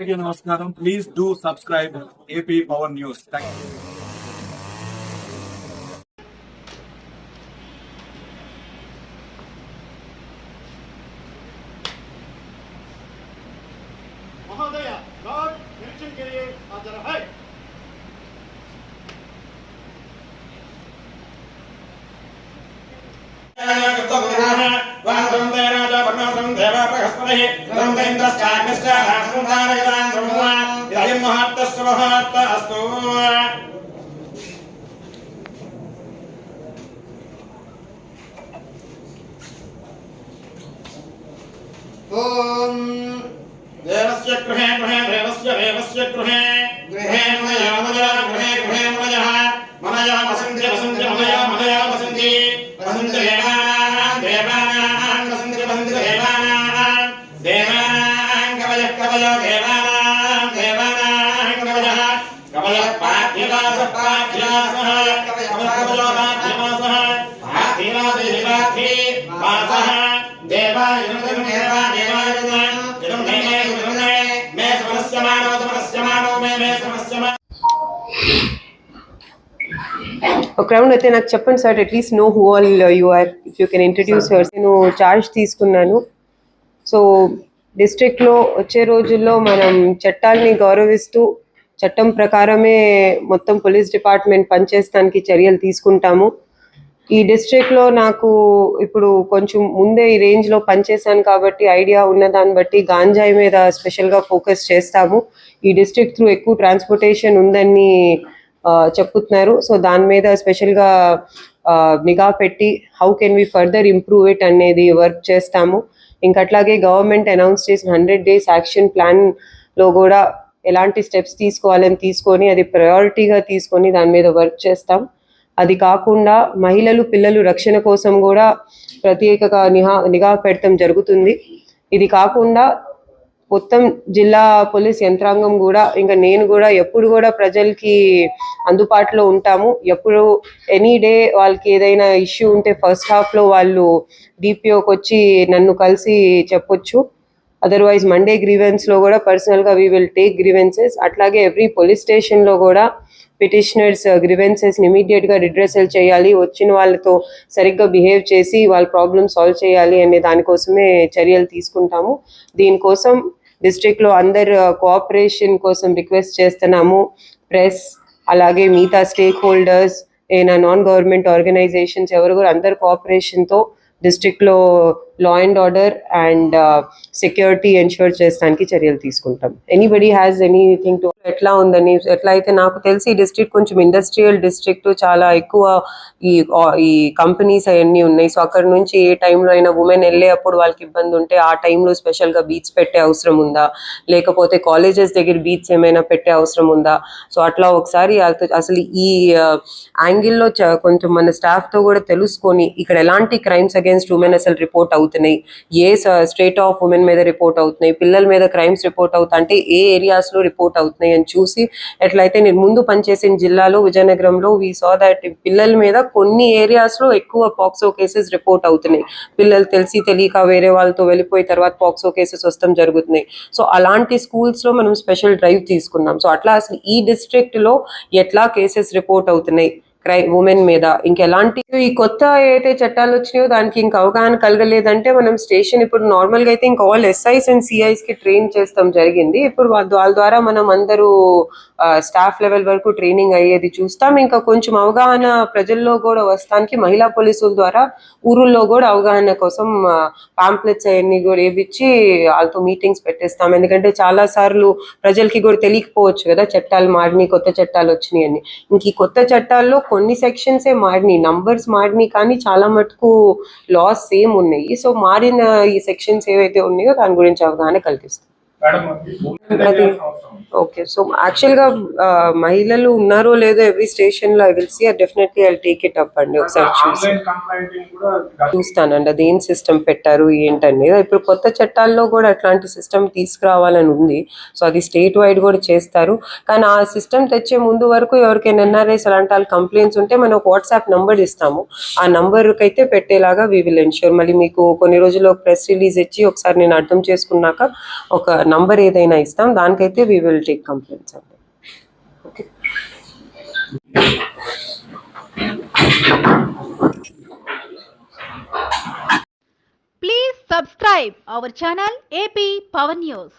అందరికీ నమస్కారం please do subscribe AP power news thank you महोदय गार्ड निरीक्षण के लिए हाजिर है ముహూర్త అస్తు ఓం దేవస్య గృహే గృహే దేవస్య దేవస్య గృహే గృహే మనయ మనయ గృహే గృహే మనయ మనయ వసంతి వసంతి మనయ మనయ వసంతి వసంతి దేవానాం దేవానాం వసంతి వసంతి దేవానాం దేవానాం కవయ కవయ దేవా ఒక అయితే నాకు చెప్పండి sir at least know who all you are if you can introduce your నేను చార్జ్ తీసుకున్నాను. సో డిస్ట్రిక్ట్లో వచ్చే రోజుల్లో మనం చట్టాలని గౌరవిస్తూ చట్టం ప్రకారమే మొత్తం పోలీస్ డిపార్ట్మెంట్ పనిచేస్తానికి చర్యలు తీసుకుంటాము. ఈ డిస్ట్రిక్ట్లో నాకు ఇప్పుడు కొంచెం ముందే ఈ రేంజ్లో పనిచేశాను కాబట్టి ఐడియా ఉన్న దాన్ని బట్టి గాంజాయి మీద స్పెషల్గా ఫోకస్ చేస్తాము. ఈ డిస్ట్రిక్ట్ త్రూ ఎక్కువ ట్రాన్స్పోర్టేషన్ ఉందని చెప్తున్నారు సో దాని మీద స్పెషల్గా నిఘా పెట్టి how can we further improve it అనేది వర్క్ చేస్తాము. ఇంకట్లాగే గవర్నమెంట్ అనౌన్స్ చేసిన హండ్రెడ్ డేస్ యాక్షన్ ప్లాన్లో కూడా ఎలాంటి స్టెప్స్ తీసుకోవాలని తీసుకొని అది ప్రయారిటీగా తీసుకొని దాని మీద వర్క్ చేస్తాం. అది కాకుండా మహిళలు పిల్లలు రక్షణ కోసం కూడా ప్రత్యేకగా నిహా నిఘా పెడతాం జరుగుతుంది. ఇది కాకుండా మొత్తం జిల్లా పోలీస్ యంత్రాంగం కూడా ఇంకా నేను కూడా ఎప్పుడు కూడా ప్రజలకి అందుబాటులో ఉంటాము. ఎప్పుడు ఎనీ డే వాళ్ళకి ఏదైనా ఇష్యూ ఉంటే ఫస్ట్ హాఫ్లో వాళ్ళు డిపిఓకి వచ్చి నన్ను కలిసి చెప్పొచ్చు. అదర్వైజ్ మండే గ్రీవెన్స్లో కూడా పర్సనల్గా వీ విల్ టేక్ గ్రీవెన్సెస్ అట్లాగే ఎవ్రీ పోలీస్ స్టేషన్లో కూడా పిటిషనర్స్ గ్రీవెన్సెస్ని ఇమీడియట్గా రిడ్రెసల్ చేయాలి. వచ్చిన వాళ్ళతో సరిగ్గా బిహేవ్ చేసి వాళ్ళ ప్రాబ్లమ్ సాల్వ్ చేయాలి అనే దానికోసమే చర్యలు తీసుకుంటాము. దీనికోసం డిస్ట్రిక్ట్లో అందరు uh, కోఆపరేషన్ కోసం రిక్వెస్ట్ చేస్తున్నాము. ప్రెస్ అలాగే మిగతా స్టేక్ హోల్డర్స్ ఏనా నాన్ గవర్నమెంట్ ఆర్గనైజేషన్స్ ఎవరు కూడా అందరు కోఆపరేషన్తో డిస్ట్రిక్ట్లో law and order and security ensure చేస్తానికి చర్యలు తీసుకుంటాం. ఎనీబడి హ్యాస్ ఎనీథింగ్ టు ఎట్లా ఉందని ఎట్లా అయితే నాకు తెలిసి ఈ డిస్ట్రిక్ట్ కొంచెం ఇండస్ట్రియల్ డిస్ట్రిక్ట్ చాలా ఎక్కువ ఈ ఈ కంపెనీస్ అవన్నీ ఉన్నాయి. సో అక్కడ నుంచి ఏ టైంలో అయినా ఉమెన్ వెళ్ళేటప్పుడు వాళ్ళకి ఇబ్బంది ఉంటే ఆ టైంలో స్పెషల్గా బీచ్ పెట్టే అవసరం ఉందా? లేకపోతే కాలేజెస్ దగ్గర బీచ్ ఏమైనా పెట్టే అవసరం ఉందా? సో అట్లా ఒకసారి అసలు ఈ యాంగిల్లో కొంచెం మన స్టాఫ్తో తో కూడా తెలుసుకొని ఇక్కడ ఎలాంటి క్రైమ్స్ అగేన్స్ట్ ఉమెన్ అసలు రిపోర్ట్ అవుతుంది అవుతున్నాయి ఏ స్టేట్ ఆఫ్ ఉమెన్ మీద రిపోర్ట్ అవుతున్నాయి పిల్లల మీద క్రైమ్స్ రిపోర్ట్ అవుతా అంటే ఏ ఏరియాస్లో లో రిపోర్ట్ అవుతున్నాయి అని చూసి ఎట్లయితే నేను ముందు పనిచేసిన జిల్లాలో విజయనగరంలో వి సో దట్ పిల్లల మీద కొన్ని ఏరియాస్లో లో ఎక్కువ పాక్సో కేసెస్ రిపోర్ట్ అవుతున్నాయి. పిల్లలు తెలిసి తెలియక వేరే వాళ్ళతో వెళ్ళిపోయిన తర్వాత పాక్సో కేసెస్ వస్తాం జరుగుతున్నాయి. సో అలాంటి స్కూల్స్లో మనం స్పెషల్ డ్రైవ్ తీసుకున్నాం. సో అట్లా అసలు ఈ డిస్ట్రిక్ట్లో ఎట్లా కేసెస్ రిపోర్ట్ అవుతున్నాయి? క్రై ఉమెన్ మీద. ఇంకెలాంటి ఈ కొత్త ఏదైతే చట్టాలు వచ్చినాయో దానికి ఇంకా అవగాహన కలగలేదంటే మనం స్టేషన్ ఇప్పుడు నార్మల్గా అయితే ఇంకా ఆల్ ఎస్ఐస్ అండ్ సిఐస్కి ట్రైన్ చేస్తాం జరిగింది. ఇప్పుడు వాళ్ళ ద్వారా మనం అందరూ స్టాఫ్ లెవెల్ వరకు ట్రైనింగ్ అయ్యేది చూస్తాం. ఇంకా కొంచెం అవగాహన ప్రజల్లో కూడా వస్తానికి మహిళా పోలీసుల ద్వారా ఊరుల్లో కూడా అవగాహన కోసం పాంప్లెట్స్ అవన్నీ కూడా వేపించి వాళ్ళతో మీటింగ్స్ పెట్టేస్తాం. ఎందుకంటే చాలా సార్లు ప్రజలకి కూడా తెలియకపోవచ్చు కదా చట్టాలు మారినాయి కొత్త చట్టాలు వచ్చినాయి అని. ఇంక ఈ కొత్త చట్టాల్లో కొన్ని సెక్షన్స్ ఏ మారినాయి. నంబర్స్ మారినాయి కానీ చాలా మటుకు లాస్ సేమ్ ఉన్నాయి. సో మారిన ఈ సెక్షన్స్ ఏవైతే ఉన్నాయో దాని గురించి అవగాహన కల్పిస్తాం. ఓకే సో యాక్చువల్గా మహిళలు ఉన్నారో లేదో ఎవ్రీ స్టేషన్లో I will see definitely I take it up అండి ఒకసారి చూసి చూస్తానండి అది ఏం సిస్టమ్ పెట్టారు ఏంటనేది. ఇప్పుడు కొత్త చట్టాల్లో కూడా అట్లాంటి సిస్టమ్ తీసుకురావాలని ఉంది. సో అది స్టేట్ వైడ్ కూడా చేస్తారు. కానీ ఆ సిస్టమ్ తెచ్చే ముందు వరకు ఎవరికైనా ఎన్ఆర్ఐస్ అలాంటి వాళ్ళు కంప్లైంట్స్ ఉంటే మనం ఒక వాట్సాప్ నంబర్ ఇస్తాము. ఆ నంబర్కి అయితే పెట్టేలాగా వీ విల్ ఎన్ష్యూర్ మళ్ళీ మీకు కొన్ని రోజుల్లో ప్రెస్ రిలీజ్ ఇచ్చి ఒకసారి నేను అర్థం చేసుకున్నాక ఒక నంబర్ ఏదైనా ఇస్తాం. దానికైతే వీ విల్ టేక్ కంప్లైంట్స్ అండి okay Please subscribe our channel AP Power News.